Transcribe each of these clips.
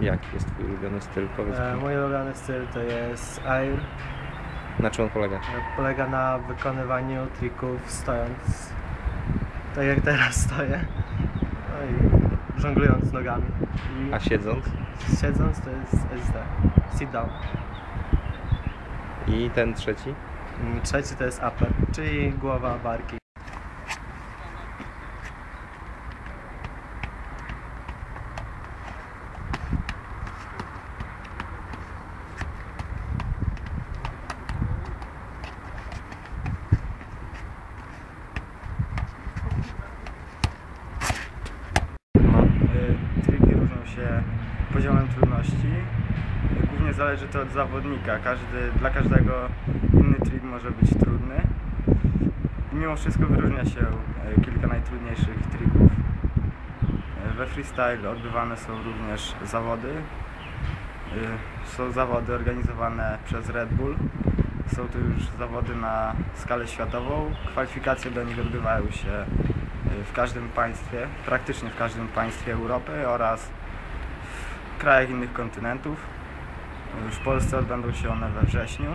Jaki jest twój ulubiony styl? Powiedz E, mi. mój ulubiony styl to jest air. Na czym on polega? E, Polega na wykonywaniu trików stojąc, tak jak teraz stoję. No i żonglując nogami. I A siedząc? siedząc to jest SD, sit down. I ten trzeci? Mm, Trzeci to jest upper, czyli głowa barki. Się poziomem trudności. Głównie zależy to od zawodnika. Każdy, dla każdego inny trik może być trudny. Mimo wszystko wyróżnia się y, kilka najtrudniejszych trików. Y, We freestyle odbywane są również zawody. Y, Są zawody organizowane przez Red Bull. Są to już zawody na skalę światową. Kwalifikacje do nich odbywają się w każdym państwie, praktycznie w każdym państwie Europy oraz krajach innych kontynentów. W Polsce odbędą się one we wrześniu.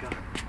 God.